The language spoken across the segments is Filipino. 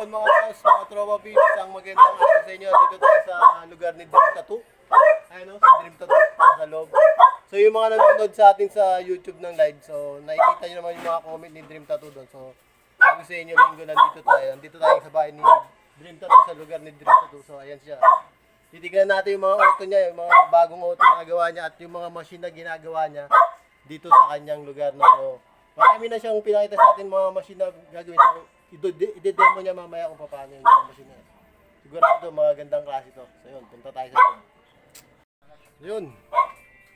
hapon mga boss, mga tropa peeps. Ang magandang araw sa inyo. Dito tayo sa lugar ni Dream Tattoo. Ayun o, si Dream Tattoo. Sa loob. So yung mga nanonood sa atin sa YouTube ng live, so nakikita nyo naman yung mga comment ni Dream Tattoo doon. So sabi sa inyo, linggo nandito tayo. Nandito tayo sa bahay ni Dream Tattoo sa lugar ni Dream Tattoo. So ayan siya. Titignan natin yung mga auto niya, yung mga bagong auto na nagawa niya at yung mga machine na ginagawa niya dito sa kanyang lugar na so marami na siyang pinakita sa atin mga machine na gagawin so ide-demo niya mamaya kung paano yung mga machine sigurado magandang klase to so yun punta tayo sa loob yun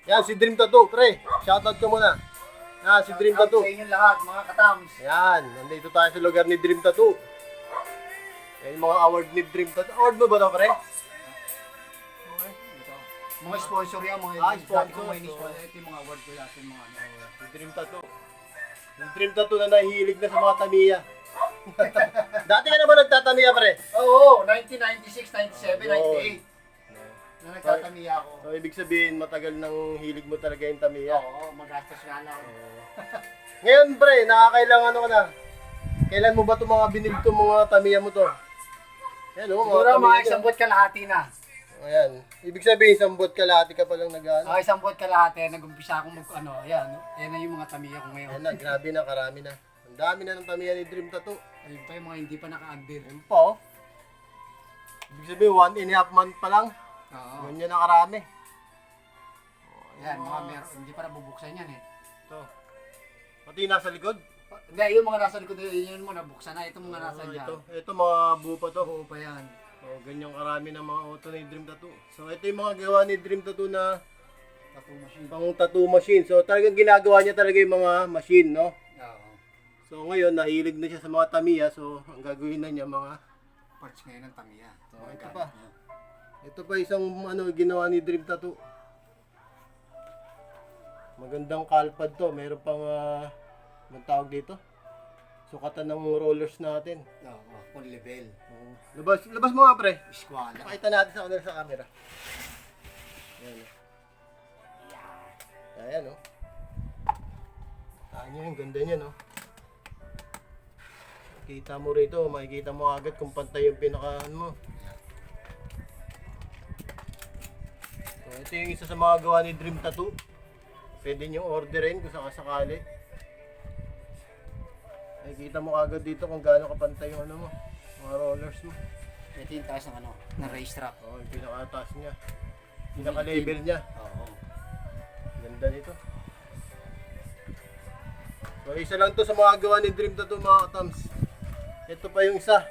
yan si Dream Tattoo pre shoutout ko muna yan si Dream Tattoo Sa inyo lahat, mga katams. yan nandito tayo sa lugar ni Dream Tattoo yan yung mga award ni Dream Tattoo award mo ba to pre? Mga sponsor yan, mga Ah, dati sponsor. ko may sponsor. Ito yung mga award ko dati, mga ano. Si Dream Tattoo. Yung Dream Tattoo na nahihilig na sa mga tamiya. Dati ka na ba nagtatamiya, pre? Oo, 1996, 97, Ayun. 98. Na nagtatamiya ako. So, ibig sabihin, matagal nang hilig mo talaga yung tamiya. Oo, magastos nga lang. Ngayon, pre, nakakailangan ano ka na? Kailan mo ba itong mga binili itong mga tamiya mo to? Yan, oh, Siguro mga mga tamiya isang buwan kalahati na. Ayan. Ibig sabihin, isang buwan kalahati ka palang nag-ano. Ah, isang buwan kalahati, nag-umpisa akong mag, ano, ayan. Yan na yung mga tamiya ko ngayon. Ayan na, grabe na, karami na. Ang dami na ng tamiya ni Dream Tattoo. Ayun pa yung mga hindi pa naka-agdir. Ayun pa, oh. Ibig sabihin, one and a half month pa lang. Oo. Ganyan na karami. Yan, mga meron, hindi pa nabubuksan yan eh. Ito. Pati nasa likod. Hindi, yung mga nasa likod, yun yung mga nabuksan na. Itong mga nasa Oh, dyan. ito, ito mga buo pa to. Oo pa yan. So, ganyan karami ng mga auto ni Dream Tattoo. So, ito yung mga gawa ni Dream Tattoo na Tattoo machine. pang tattoo machine. So, talagang ginagawa niya talaga yung mga machine, no? So, ngayon, nahilig na siya sa mga tamiya. So, ang gagawin na niya mga... Parts ngayon ng tamiya. Ito, Oh, ito pa. niya. Ito pa isang ano, ginawa ni Dream Tattoo. Magandang kalpad to. Meron pang, uh, tawag dito? Sukatan ng rollers natin. Oo, full level. Oh. Labas, labas mo nga, pre. Eskwala. Pakita natin sa kanila sa camera. Ayan. oh. Ayan, oh. Ayan yung ganda niya, no? Kita mo rito, makikita mo agad kung pantay yung pinaka ano mo. So, ito yung isa sa mga gawa ni Dream Tattoo. Pwede nyo orderin kung sakasakali. Makikita mo agad dito kung gaano kapantay yung ano mo, mga rollers mo. Ito yung taas ng ano, ng race track. Oo, yung pinaka-taas niya. Pinaka-level niya. Oo. Ganda nito. So, isa lang to sa mga gawa ni Dream Tattoo mga katams. Ito pa yung isa.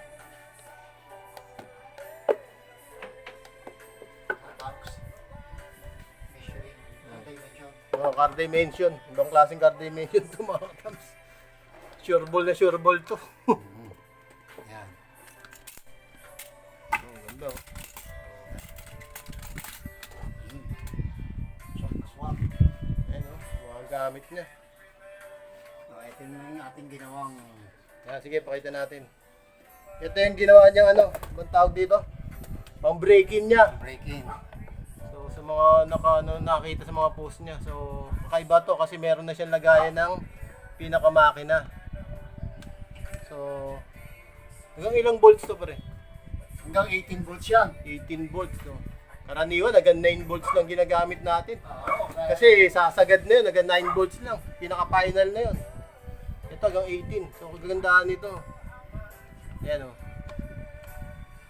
Mga car dimension. Ibang klaseng car dimension to mga katams. Sure ball na sure ball to. Yan. oh, ganda oh. Na swak. Ayan oh, mga gamit niya. So, ito yung ating ginawang Yan, sige, pakita natin. Ito yung ginawa niyang ano, ibang tawag dito? Pang break-in niya. break-in. So sa mga naka, ano, nakita sa mga post niya. So kakaiba to kasi meron na siyang lagayan ng pinakamakina. So hanggang ilang volts to pare? Hanggang 18 volts yan. 18 volts no. Karaniwan hanggang 9 volts lang ginagamit natin. Oo. Kasi sasagad na yun, hanggang 9 volts lang. Pinaka-final na yun. Ito hanggang 18. So kagandaan nito. Yan o.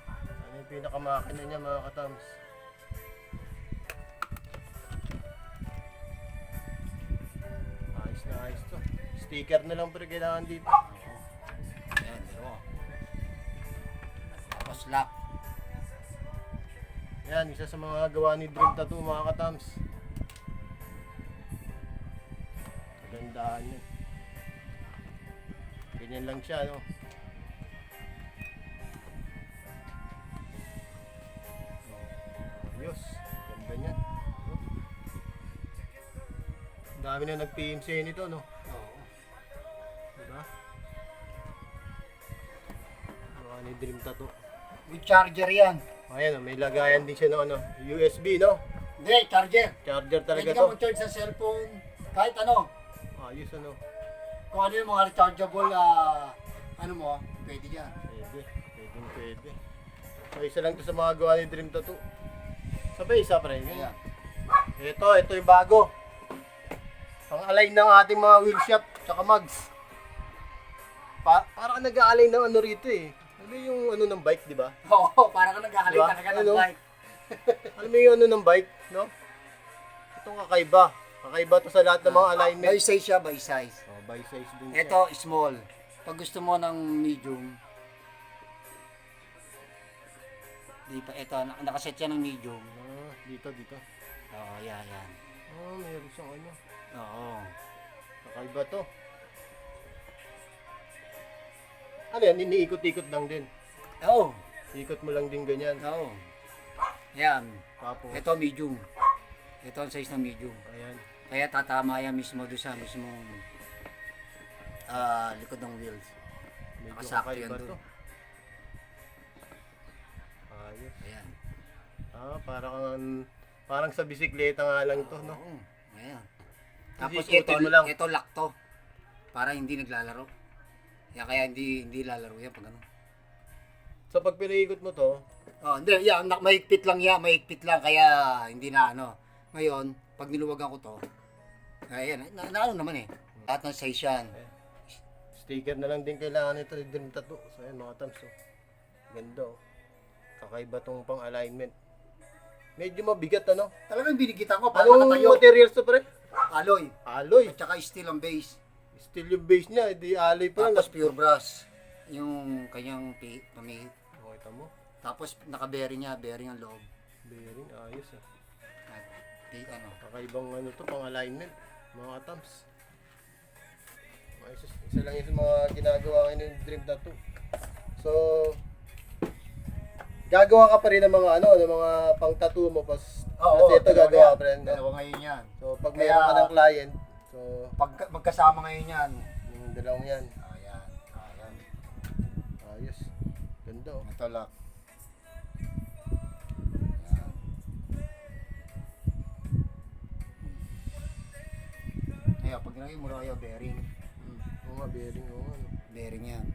Ano yung pinakamakina niya mga katams. Ayos na ayos to. Sticker na lang pero kailangan dito. Yan, dalawa. Tapos lock. Yan, isa sa mga gawa ni Dream Tattoo mga katams. Kagandaan niya. Ganyan lang siya, no? Ayos. Ganda niya. No? Dami na nag-PMC nito, no? Oo. Diba? Gawa ni Dream Tattoo. With charger yan. Ayan, oh, may lagayan din siya ng ano, USB, no? Hindi, charger. Charger talaga Pwede to. ka mag-charge sa cellphone. Kahit ano. Ayos ano. Kung ano yung mga rechargeable, ah, ano mo, pwede yan. Pwede. Pwede, pwede. So, isa lang to sa mga gawa ni Dream Tattoo. Sabay, isa pa rin. Ayan. Ito, ito yung bago. Pang-align ng ating mga wheel shop tsaka mugs. Pa para ka nag-align ng ano rito eh. Ano yung ano ng bike, di ba? Oo, parang ka nag-aalay Diba? talaga ng Ano? bike. Alam mo yung ano ng bike, no? Itong kakaiba. Kakaiba to sa lahat ng mga alignment. By size siya, by size. Oh, by size din siya. Ito, small. Pag gusto mo ng medium, di pa, ito, nak- nakaset siya ng medium. Ah, dito, dito. Oo, yan, yan. Oh, meron siyang ano. Oo. Kakaiba to. Ano yan? Iniikot-ikot lang din. Oo. Ikot mo lang din ganyan. Oo. Yan. Tapos, Ito, medium. Ito ang size ng medium. ayan. Kaya tatama yan mismo doon sa mismong ah likod ng wheels. Medyo Nakasakto kakaiba yan to. dun. Ayos. Ayan. Ah, parang parang sa bisikleta nga lang to, no? Oo. Ayan. Tapos ito, mo lang. ito lock to. Para hindi naglalaro. Kaya kaya hindi hindi lalaro yan pag ano. So pag pinaikot mo to, Oh, hindi, yan, nak mahigpit lang yan, mahigpit lang kaya hindi na ano. Ngayon, pag niluwagan ko to, ayan, na, na ano naman eh. Lahat ng size yan. Sticker na lang din kailangan nito ni Dream Tattoo. So ayan mga tams, oh. Ganda, oh. Kakaiba tong pang alignment. Medyo mabigat, ano? Talagang binigitan ko para Anong makatayo. materials to, pre? Alloy. Alloy. At saka steel ang base. Still yung base niya, hindi alloy pa lang. Tapos pure brass. Yung kanyang pi- pamihit. Okay, tamo. Tapos naka-bearing niya, bearing ang loob. Bearing, ayos, ah. At pi- ano. Kakaibang ano to, pang alignment. Mga tams. Isa lang yung mga ginagawa ngayon ng Dream Tattoo. So, gagawa ka pa rin ng mga ano, ng mga pang tattoo mo pas kasi ito dalawa gagawa yan. ka pa rin. no? Dalawa ngayon yan. So, pag Kaya- mayroon ka ng client, so, Pag magkasama ngayon yan. yung dalawang yan, Ayan. Ayan. ayos. Ganda oh. Ito lang. Ayan, pag nilagay mo lang kayo bearing. Oo nga, bearing, oo nga. Bearing yan.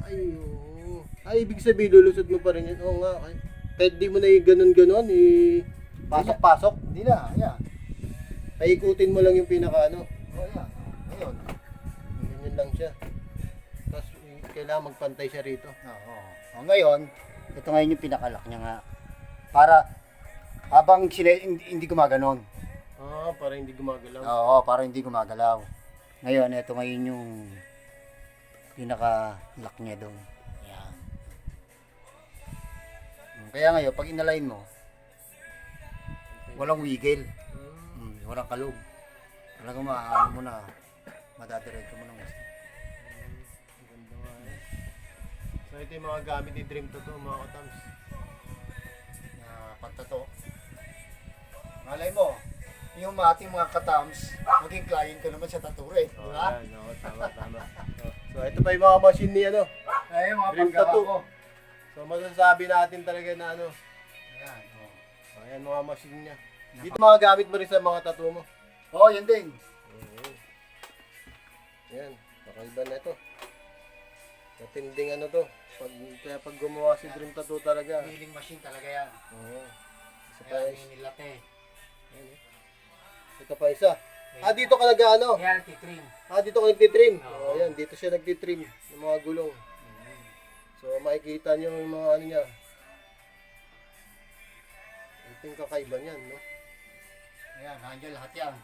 Ay, oo. Ay, ibig sabihin, lulusot mo pa rin yun. Oo nga, ay. Kahit di mo na yung ganun-ganon, eh, pasok-pasok. Hindi na, ayan. Paikutin mo lang yung pinaka ano. O, ayan. Ngayon. Ganyan lang siya. Tapos eh, kailangan magpantay siya rito. Oo. O, ngayon, ito ngayon yung pinakalak niya nga. Para, habang sina, hindi, hindi gumaganon. Ah, para hindi gumagalaw. Oo, para hindi gumagalaw. Ngayon, ito ngayon yung pinaka-lock niya doon. Ayan. Mm, Kaya ngayon, pag inalign mo, walang wiggle. Hmm. Mm, walang kalog. Talagang maaano mo na, madadiretso mo ng gusto. So ito yung mga gamit ni Dream Tattoo mga katams. Na pagtato. Malay mo, yung mga ating mga katams, maging client ko naman sa tattoo eh. Di Oh, ba? yan, oo, tama, tama. Oh, So ito pa yung mga machine ni ano. Ay, mga Dream paggawa tattoo. ko. So masasabi natin talaga na ano. Ayan, oh. Oh, Ayan mga machine niya. Dito mga gamit mo rin sa mga tattoo mo. Oo, yan din. Oo. Yan, kakaiba na ito. Matinding ano to. Pag, kaya pag gumawa si Dream Tattoo talaga. Milling machine talaga yan. Oo. Isa pa, Kaya nilate. Ayan, eh. Ito pa isa. Ah, dito ka nag ano? Kaya titrim. Ah, dito ka nagtitrim. Oo. Oh, ayan, dito siya nagtitrim ng mga gulong. So, makikita niyo yung mga ano niya. Ito yung kakaiba niyan, no? Ayan, nandiyan lahat yan.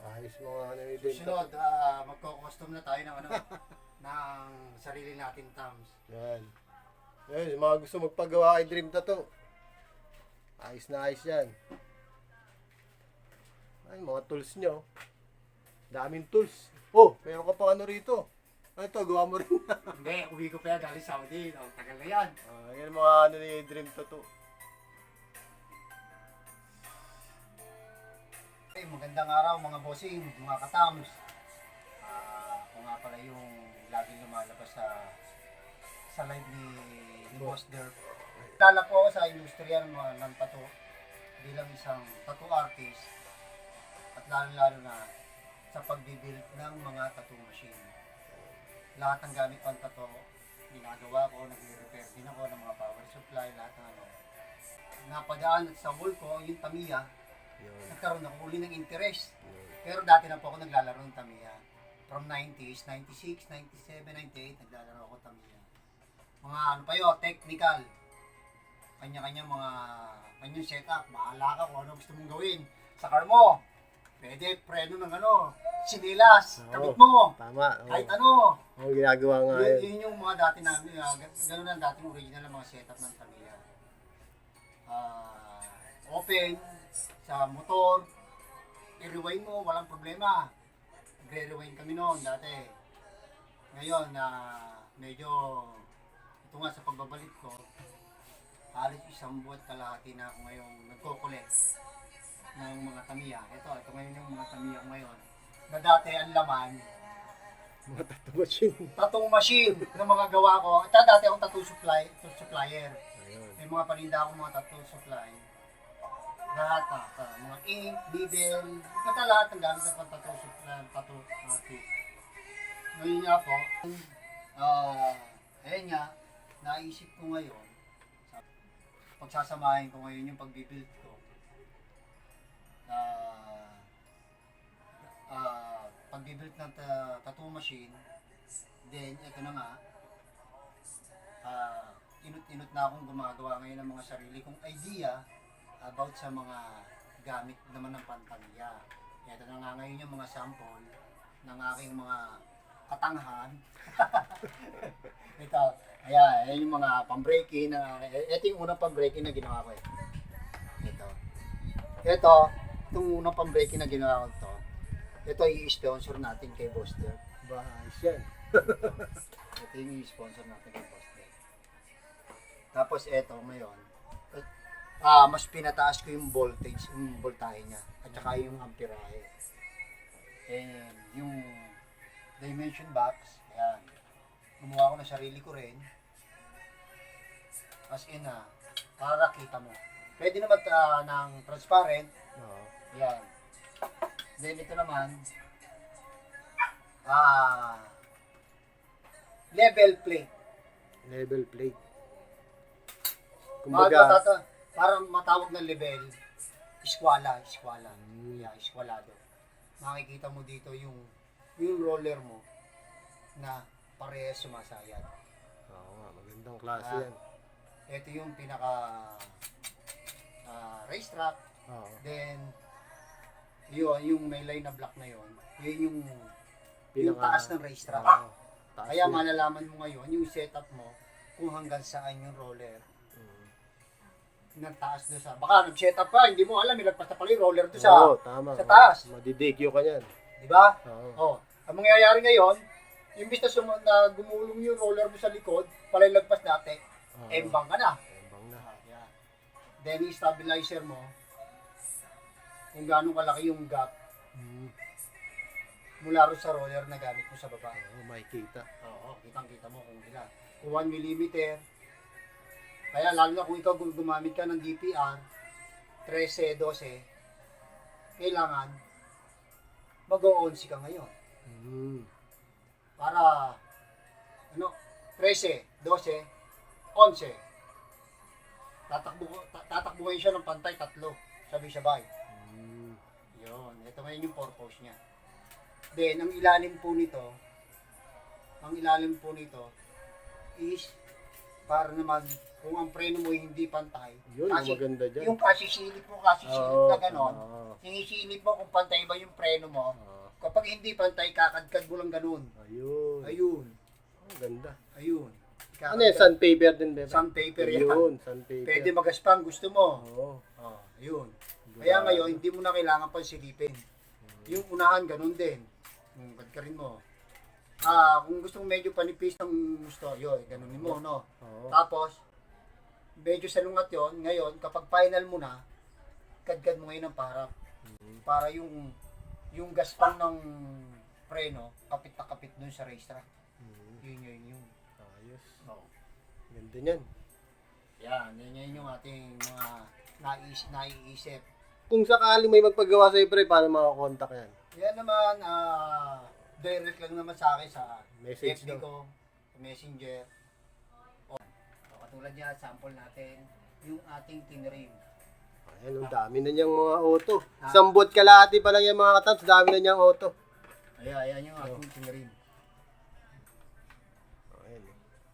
Ayos mga ano ni Dream Sunod, Tattoo. ah, magko-custom na tayo ng ano, ng sarili natin thumbs. Yan. Yung mga gusto magpagawa kay Dream Tattoo. Ayos na ayos yan. Ay, mga tools nyo. Daming tools. Oh, meron ka pa ano rito. Ano ito, gawa mo rin. Hindi, uwi ko pa yan galing Saudi. No? Tagal na yan. Ah, yan mga ano ni Dream Tattoo. Okay, magandang araw mga bossing, mga katams. Ah, ako nga pala yung laging lumalabas sa sa live ni, ni Boss Derp. Lala po ako sa industriya ng mga ng tattoo bilang isang tattoo artist at lalo-lalo na sa pagbibuild ng mga tattoo machine. Lahat ng gamit pang tattoo, ginagawa ko, nagre-repair din ako ng mga power supply, lahat ng ano. Napadaan sa wall ko, yung Tamiya, Yun. nagkaroon ako uli ng interest. Yun. Pero dati na po ako naglalaro ng Tamiya. From 90s, 96, 97, 98, naglalaro ako Tamiya. Mga ano pa yun, technical. Kanya-kanya mga kanyang setup. Bahala ka kung ano gusto mong gawin. Sa car mo, pwede preno ng ano, sinilas, Oo. kabit mo, Tama. Oo. kahit ano. Ang ginagawa nga Yun, yun. yun yung mga dati namin, uh, ganun ang dating original ng mga setup ng Tamiya. Ah, open, sa motor, i-rewind mo, walang problema. Nagre-rewind kami noon dati. Ngayon, na medyo, ito nga sa pagbabalik ko, halos isang buwan kalahati na ako ngayon nagko-collect ng mga Tamiya. Ito, ito ngayon yung mga Tamiya ngayon. Na dati ang laman, Mga tattoo machine. tattoo machine na mga gawa ko. Ito dati akong tattoo supply, tattoo supplier. Ayun. May mga paninda akong mga tattoo supply. Lahat ah, ah, mga ink, needle, basta lahat ng gamit ng tattoo supply, tattoo artist. Ngayon nga po, ah, ayun nga, naisip ko ngayon, pagsasamahin ko ngayon yung pagbibuild ko, ah, ah, pagbibuild ng ta- tattoo machine, then ito na nga, ah, inut-inut na akong gumagawa ngayon ng mga sarili kong idea about sa mga gamit naman ng pantangya. Ito na nga ngayon yung mga sample ng aking mga katanghan. ito, ayan, ayan yung mga pambreaking na, ito yung unang pambreaking na ginawa ko eh. Ito. Ito, itong unang pambreaking na ginawa ko to. Ito i-sponsor natin kay Boster. Ba, ayos yan. Ito yung sponsor natin ng Boster. Tapos ito ngayon, ah mas pinataas ko yung voltage, yung voltahe niya, at saka yung amperahe. And yung dimension box, ayan. Gumawa ko na sarili ko rin. As in, ah, para kita mo. Pwede naman ah, ng transparent, Oo. Yan. Then ito naman, ah, level plate. Level plate. Kumbaga, Kumbaga, tata, para matawag ng level, iskwala, iskwala. Hmm. Yeah, iskwalado. Makikita mo dito yung yung roller mo na parehas sumasayad. oo nga, magandang klase Ah. yan. Ito yung pinaka ah, racetrack. Oo. Then, yun, yung may line na black na yun, yun yung, yung Pinaka- taas ng racetrack. Oo. Taas Kaya yan. malalaman mo ngayon yung setup mo kung hanggang saan yung roller Mm. nagtaas doon sa... Baka nag-setup ka, hindi mo alam, ilagpas na pala yung roller doon Oo, sa... tama. sa taas. Madidikyo ka yan. Di ba? Oo. Oh, ang mangyayari ngayon, imbis na, sum- na gumulong yung roller mo sa likod, pala yung lagpas dati, Oo. embang ka na. Embang na. Ah, yeah. Then yung stabilizer mo, kung gaano kalaki yung gap Mm. mula ron sa roller na gamit mo sa baba. Oo, makikita. Oo, kitang-kita mo kung ilan. Kung 1 mm. Kaya lalo na kung ikaw gu- gumamit ka ng DPR, 13, 12, kailangan mag-o-11 ka ngayon. Mm. Para, ano, 13, 12, 11. Tatakbo, tatakbo ngayon siya ng pantay, tatlo. Sabay-sabay. Mm. Yun, ito ngayon yung purpose niya. Then, ang ilalim po nito, ang ilalim po nito is para naman kung ang preno mo hindi pantay. Yun, ang kasi, maganda dyan. yung kasisilip mo, kasisilip Oo, na ganon, oo, sinisilip mo kung pantay ba yung preno mo. oo. Kapag hindi pantay, kakadkad mo lang ganon. Ayun. Ayun, Ang ganda. ayun. Ano yan? Sandpaper din, bebe? Sandpaper yan. Ayun, sandpaper. Pwede magaspang gusto mo. Oo. Oh, ayun. Kaya ngayon, hindi mo na kailangan pang silipin. Yung unahan, ganun din. Yung kadkarin mo. Ah, kung gusto mo medyo panipis ng gusto, yun, ganunin mo, no? Oo. Tapos, medyo salungat yon ngayon, kapag final mo na, kadkad mo ngayon ng para. Para yung, yung gaspang ng preno, kapit na kapit dun sa racetrack. Mm. Yun, yun, yun. Ayos. Oh. Ganda niyan. Yan, yan, yan yung ating mga nais, naiisip. Kung sakali may magpagawa sa'yo, pre, paano makakontak yan? Yan naman, ah, direct lang naman sa akin sa Message FB lang. ko, sa messenger. O, katulad niya, sample natin, yung ating tinrim. Ayan, ang dami na niyang mga auto. Isang bot kalahati pa lang yung mga katams, dami na niyang auto. Ayan, ayan yung ating tinrim.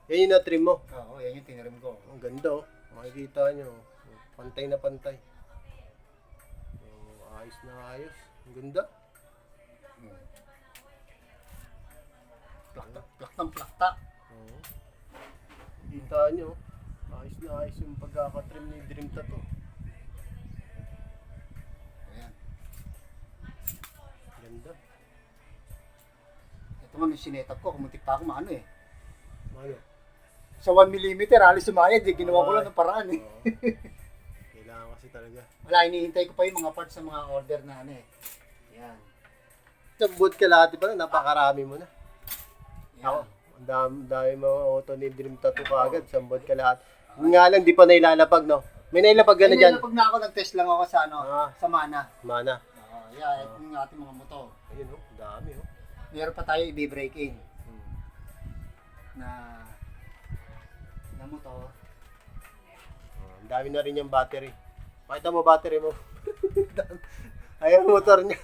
Yan yung na-trim mo. Oo, yan yung tinrim ko. Ang ganda oh. Makikita nyo. Pantay na pantay. Oh, ayos na ayos. Ang ganda. Hmm. Plakta, plaktang plakta. Oo. Kita nyo. Ayos na ayos yung pagkakatrim ni Dream Tattoo. Ayan. Ganda. Ito nga yung sinetap ko, kumuntik pa ako maano eh. Ano? Sa 1mm, halos sumayad eh. Ginawa ko lang ng paraan eh. Kailangan kasi talaga. Wala, hinihintay ko pa yung mga parts sa mga order na ano eh. Yan. Isang bot kalahati pa lang, napakarami mo na. Ako, Yan. ang dami, dami mga auto ni Dream Tattoo kaagad. Isang bot kalahati. Yun Nga lang, di pa nailalapag, no? May nailapag ka na Ayun, dyan. Pag na ako, nag-test lang ako sa ano, Ah. sa mana. Mana. Oo, yeah, ito yung ating mga motor. Ayun, oh. ang Dami, oh. Meron pa tayo i-break in Hmm. na na motor. Oh, ang dami na rin yung battery. Pakita mo battery mo. Ayan ang motor niya.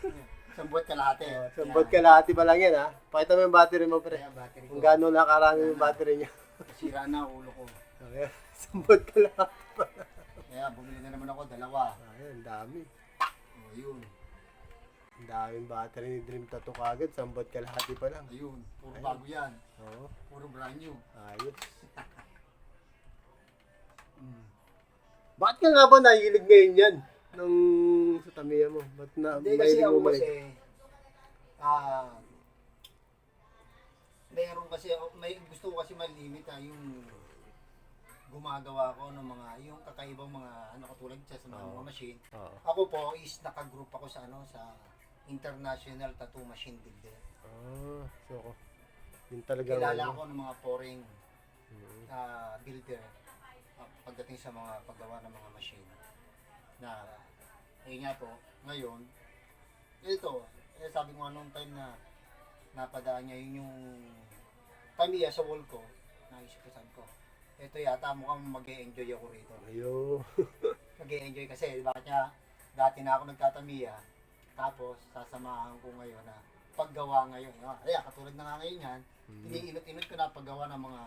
Isang buwat kalahati. Oh, Sambot ka lahati pa lang yan ha. Pakita mo yung battery mo pre. Kaya battery ko. Kung gaano nakarami yung battery niya. Sira na ulo ko. Ayan. Sambot ka lahati pa lang. Kaya bumili na naman ako dalawa. Ayan, ang dami. Oh, yun. Ang daming battery ni Dream Tattoo kagad. Sambot ka lahati pa lang. Ayun. Puro Ayun. bago yan. Oo. Puro brand new. Ayos. Mm. Bakit ka nga ba nahilig ngayon yan? Nung sa tamiya mo? Ba't na Hindi kasi mahilig ako mo kasi, malik? ah, meron kasi, ako- may gusto ko kasi malimit ah, yung gumagawa ko ng mga, yung kakaibang mga, ano katulad sa, sa mga, mga machine. Oo. Ako po is nakagroup ako sa ano, sa International Tattoo Machine Builder. Ah, so, yun talaga Kilala ako ng mga foreign Mhm. ah, builder pagdating sa mga paggawa ng mga machine. Na, eh nga po, ngayon, ito, eh sabi ko nga nung time na napadaan niya yun yung Tamiya sa wall ko, naisip ko sabi ko, ito yata mukhang mag enjoy ako rito. Ayo. mag enjoy kasi, bakit niya, dati na ako nagtatamiya, tapos sasamahan ko ngayon na paggawa ngayon. Ah, kaya katulad na nga ngayon yan, Mhm. iniinot-inot ko na paggawa ng mga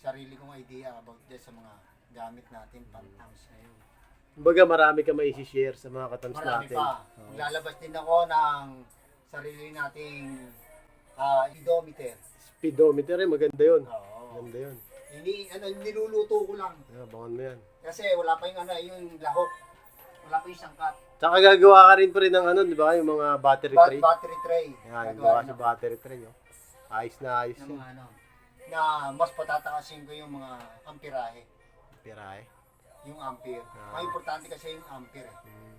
sarili kong idea about this sa mga gamit natin pantams ngayon. Kumbaga marami ka maisi-share sa mga katams Marami natin. pa. Maglalabas din ako ng sarili nating ah odometer. Speedometer eh, maganda yun. Oo. Maganda yun. Ini, ano, niluluto ko lang. Yeah, bangon mo yan. Kasi wala pa yung ano, yung lahok. Wala pa yung sangkat. Tsaka gagawa ka rin pa rin ng ano, di ba? Yung mga battery Ba- tray. battery tray. Yan, Gagawa gawa rin sa battery tray. Oh. Ayos na ayos ng yun. mga ano, na mas patataasin ko yung mga amperahe. Pirahe. Yung ampere. Ah. Ang importante kasi yung ampere. eh. Mm.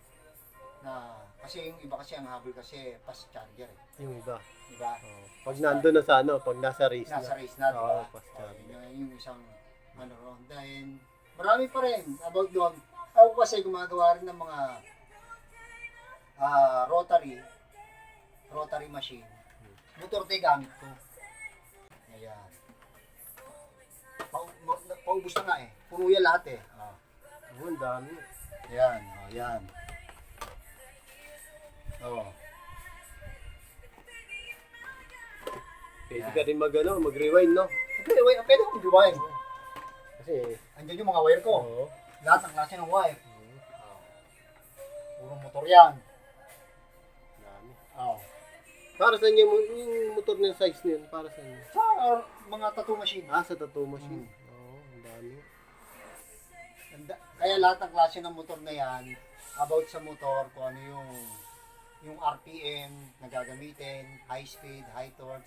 Na, kasi yung iba kasi ang habol kasi fast charger. Eh. Yung iba. Diba? Oh. Pag nandun na sa ano, pag nasa race Nasa na. race na, diba? Oo, fast Oh, charger. yun yung, isang ano ron. Dahil marami pa rin about doon. Ako kasi gumagawa rin ng mga ah rotary rotary machine. Motor tayo gamit ko. Ayan. Na- paubos na nga eh. Puno yan lahat eh. Oh, ang dami. Ayan, oh, yan. Oh. Pwede ka rin mag, ano, mag-rewind, no? Okay, wait, pwede akong gawain. Kasi, Andiyan yung mga wire ko. oo. Lahat ng klase ng wire. Puro motor yan. Dami. Oh. Para sa yung, yung motor ng size niyan, para sa inyo. Sa uh, mga tattoo machine. Ah, sa tattoo machine. Oo, dami. Ganda- Kaya lahat ng klase ng motor na yan, about sa motor, kung ano yung yung RPM na gagamitin, high speed, high torque,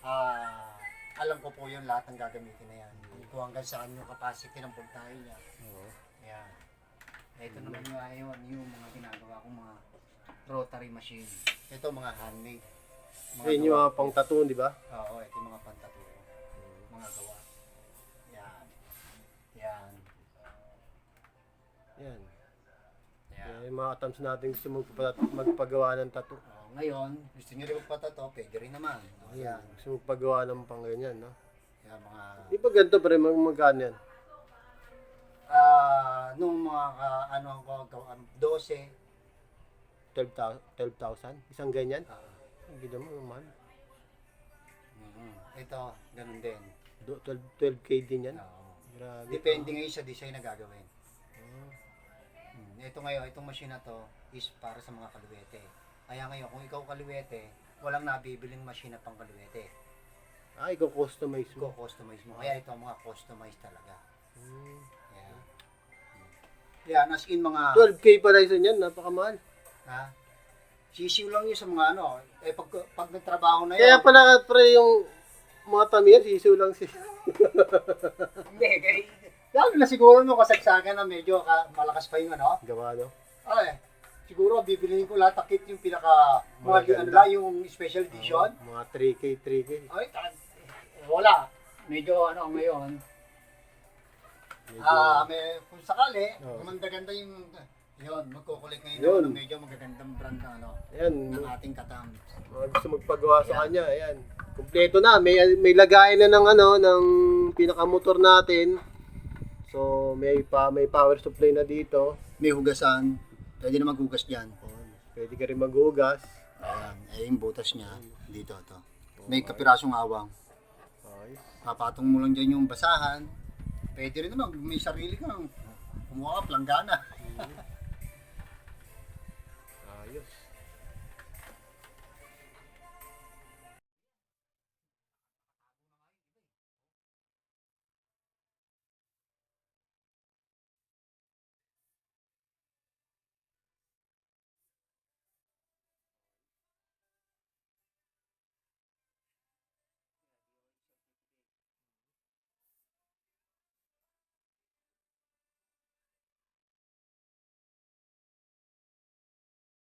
ah alam ko po yun lahat ng gagamitin na yan. Kung hanggang saan yung capacity ng voltahe niya. Oo. Yan. Ito naman yung ayon, yung mga ginagawa kong mga rotary machine. Ito mga handmade. Mga Yun yung gawa- mga pang tattoo, di ba? Oo, ito yung mga pantaturo. Mga gawa. Yan. Yan. Yan. Yan. Yan yung mga attempts natin gusto magpa- magpagawa ng tattoo. Oo, ngayon, gusto nyo rin magpatato, pwede rin naman. Ayan. So, paggawa ng pang ganyan, no? Ayan, mga, Di ba ganito pa rin mag magkano yan? ah, nung mga, ka- ano ko, um, 12, 12,000? 12,000? Isang ganyan? ah, Hindi naman, mahal. mhm. ito, ganun din. Do- 12, 12K din yan? Oo. Grabe. Depende ngayon sa design na gagawin. Hmm. Ito ngayon, itong machine na to is para sa mga kaluwete. Kaya ngayon, kung ikaw kaluwete, walang nabibiling machine na pang kaluwete. Ah, ikaw customize mo. Go-customize mo. Kaya ito, mga customized talaga. Hmm. Ayan. Hmm. Yan, as in mga... 12K pala isa niyan, napakamahal. Ha? Sisiw lang yun sa mga ano. Eh, pag, pag nagtrabaho na yun. Kaya pala, pre, yung mga tamiyan, sisiw lang si... Hindi, kaya... Lalo na siguro nung kasagsagan na medyo ka, malakas pa yung ano. Gawa, no? Ay, siguro bibiliin ko lahat takit yung pinaka mga Maganda. ano lang, yung special edition. Oo, mga 3K, 3K. Ay, ta- wala. Medyo ano ngayon. Ah, may kung sakali, Oo. maganda yung yun, magkukulik ngayon Yun. ng medyo magagandang brand na ano Ayan, ng ating katam. mga gusto magpagawa sa kanya, ayan. Kompleto na, may may lagayan na ng ano, ng pinakamotor natin. So, may pa may power supply na dito. May hugasan. Pwede na maghugas diyan. Oh, Pwede ka rin maghugas. Ayan, eh yung butas niya dito to. May kapirasong awang. Ayos. Papatong mo lang dyan yung basahan. Pwede rin naman, may sarili kang kumuha ka, planggana.